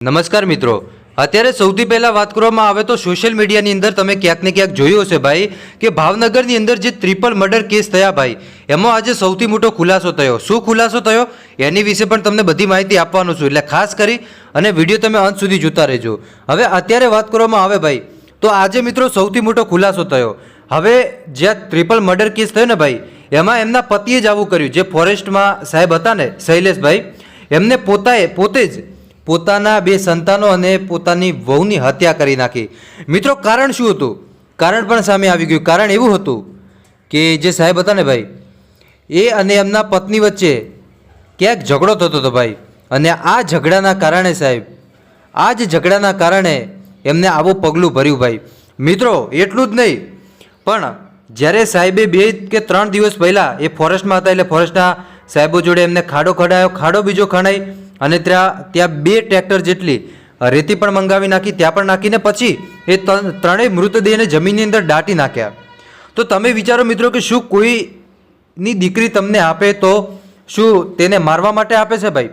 નમસ્કાર મિત્રો. અત્યારે સૌથી પહેલાં વાત કરવામાં આવે તો સોશિયલ મીડિયાની અંદર તમે ક્યાંક ને ક્યાંક જોયું હશે ભાઈ કે ભાવનગરની અંદર જે ટ્રિપલ મર્ડર કેસ થયા ભાઈ, એમાં આજે સૌથી મોટો ખુલાસો થયો. શું ખુલાસો થયો? એની વિશે પણ તમને બધી માહિતી આપવાનું છું. એટલે ખાસ કરી અને વીડિયો તમે અંત સુધી જોતા રહેજો. હવે અત્યારે વાત કરવામાં આવે ભાઈ, તો આજે મિત્રો સૌથી મોટો ખુલાસો થયો. હવે જ્યાં ટ્રિપલ મર્ડર કેસ થયો ને ભાઈ, એમાં એમના પતિએ જ આવું કર્યું. જે ફોરેસ્ટમાં સાહેબ હતા ને, શૈલેષભાઈ, એમને પોતાએ, પોતે જ પોતાના બે સંતાનો અને પોતાની વહુની હત્યા કરી નાખી. મિત્રો, કારણ શું હતું? કારણ પણ સામે આવી ગયું. કારણ એવું હતું કે જે સાહેબ હતા ને ભાઈ, એ અને એમના પત્ની વચ્ચે ક્યાંક ઝઘડો થતો હતો ભાઈ. અને આ ઝઘડાના કારણે સાહેબ, આ જ ઝઘડાના કારણે એમને આવું પગલું ભર્યું ભાઈ. મિત્રો, એટલું જ નહીં, પણ જ્યારે સાહેબે બે કે ત્રણ દિવસ પહેલાં એ ફોરેસ્ટમાં હતા એટલે ફોરેસ્ટના સાહેબો જોડે એમને ખાડો ખડાયો, ખાડો બીજો ખણાઈ અને ત્યાં ત્યાં બે ટ્રેક્ટર જેટલી રેતી પણ મંગાવી નાખી, ત્યાં પણ નાખીને પછી એ ત્રણ- ત્રણેય મૃતદેહને જમીનની અંદર દાટી નાખ્યા. તો તમે વિચારો મિત્રો કે શું કોઈની દીકરી તમને આપે તો શું તેને મારવા માટે આપે છે ભાઈ?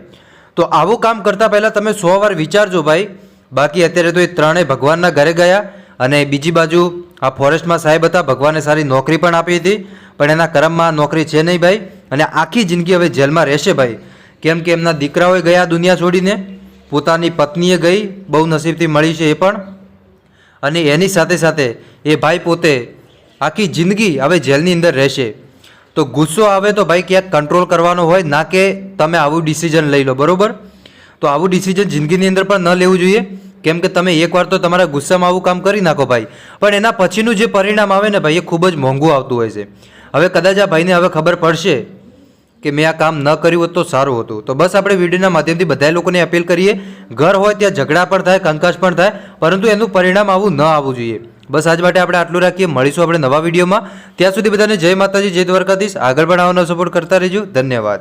તો આવું કામ કરતાં પહેલાં તમે સો વાર વિચારજો ભાઈ. બાકી અત્યારે તો એ ત્રણેય ભગવાનના ઘરે ગયા અને બીજી બાજુ આ ફોરેસ્ટમાં સાહેબ હતા, ભગવાને સારી નોકરી પણ આપી હતી, પણ એના કરમમાં નોકરી છે નહીં ભાઈ. અને આખી જિંદગી હવે જેલમાં રહેશે ભાઈ. કેમ કે એમના દીકરાઓએ ગયા દુનિયા છોડીને? પોતાની પત્નીએ ગઈ, બહુ નસીબથી મળી છે એ પણ. અને એની સાથે સાથે એ ભાઈ પોતે આખી જિંદગી હવે જેલની અંદર રહેશે. તો ગુસ્સો આવે તો ભાઈ ક્યાંક કંટ્રોલ કરવાનો હોય, ના કે તમે આવું ડિસિઝન લઈ લો, બરાબર? તો આવું ડિસિઝન જિંદગીની અંદર પણ ન લેવું જોઈએ. કેમ કે તમે એકવાર તો તમારા ગુસ્સામાં આવું કામ કરી નાખો ભાઈ. પણ એના પછીનું જે પરિણામ આવે ને ભાઈ, એ ખૂબ જ મોંઘું આવતું હોય છે. હવે કદાચ આ ભાઈને હવે ખબર પડશે કે મેં આ કામ ન કર્યું હોત તો સારું હતું. તો બસ આપણે વિડીયોના માધ્યમથી બધા લોકોને અપીલ કરીએ, ઘર હોય ત્યાં ઝઘડા પણ થાય, કંકાસ પણ થાય, પરંતુ એનું પરિણામ આવું ન આવવું જોઈએ. બસ આજ માટે આપણે આટલું રાખીએ. મળીશું આપણે નવા વિડીયોમાં. ત્યાં સુધી બધાને જય માતાજી, જય દ્વારકાધીશ. આગળ પણ આવવાનો સપોર્ટ કરતા રહેજો. ધન્યવાદ.